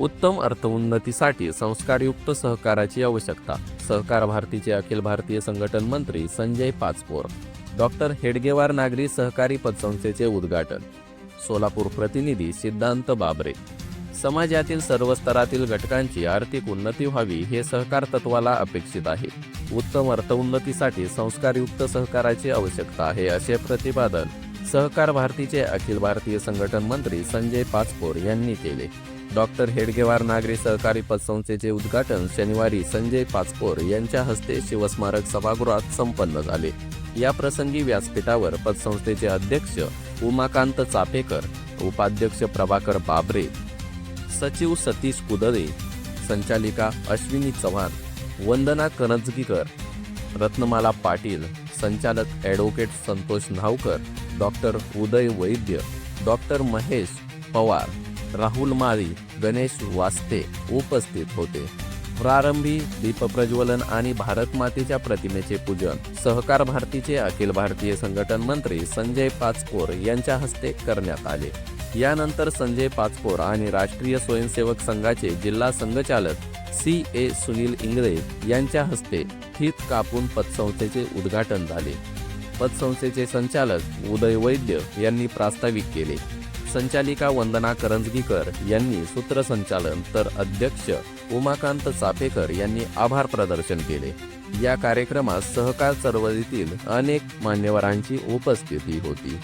उत्तम अर्थोन्नतीसाठी संस्कारयुक्त सहकाराची आवश्यकता सहकार भारतीचे अखिल भारतीय संघटन मंत्री संजय पाचपोर डॉक्टर हेडगेवार नागरी सहकारी पतसंस्थेचे उद्घाटन सोलापूर प्रतिनिधी सिद्धांत बाबरे. समाजातील सर्व स्तरातील घटकांची आर्थिक उन्नती व्हावी हे सहकार तत्वाला अपेक्षित आहे. उत्तम अर्थोन्नतीसाठी संस्कारयुक्त सहकाराची आवश्यकता आहे असे प्रतिपादन सहकार भारतीचे अखिल भारतीय संघटन मंत्री संजय पाचपोर यांनी केले. डॉक्टर हेडगेवार नागरी सहकारी पतसंस्थेचे उद्घाटन शनिवारी संजय पाचपोर यांच्या हस्ते शिवस्मारक सभागृहात संपन्न झाले. या प्रसंगी व्यासपीठावर पतसंस्थेचे अध्यक्ष उमाकांत चापेकर उपाध्यक्ष प्रभाकर बाबरे सचिव सतीश कुदळे संचालिका अश्विनी चव्हाण वंदना कनजगीकर रत्नमाला पाटील संचालक advocate Santosh Navkar doctor Uday Vaidya doctor Mahesh Pawar Rahul Mali Ganesh Vaste उपस्थित होते. प्रारंभी दीपप्रज्वलन आणि भारत मातेच्या प्रतिमेचे पूजन. सहकार भारतीचे अखिल भारतीय संघटन मंत्री संजय पाचपोर यांच्या हस्ते करण्यात आले. यानंतर संजय पाचपोर आणि राष्ट्रीय स्वयंसेवक संघाचे जिल्हा संघचालक सी ए सुनील इंगळे यांच्या हस्ते हित कापून पतसंस्थेचे उद्घाटन झाले. पतसंस्थेचे संचालक उदय वैद्य यांनी प्रास्ताविक केले. संचालिका वंदना करंजगीकर यांनी सूत्रसंचालन तर अध्यक्ष उमाकांत चापेकर यांनी आभार प्रदर्शन केले. या कार्यक्रमात सहकार चळवळीतील अनेक मान्यवरांची उपस्थिती होती.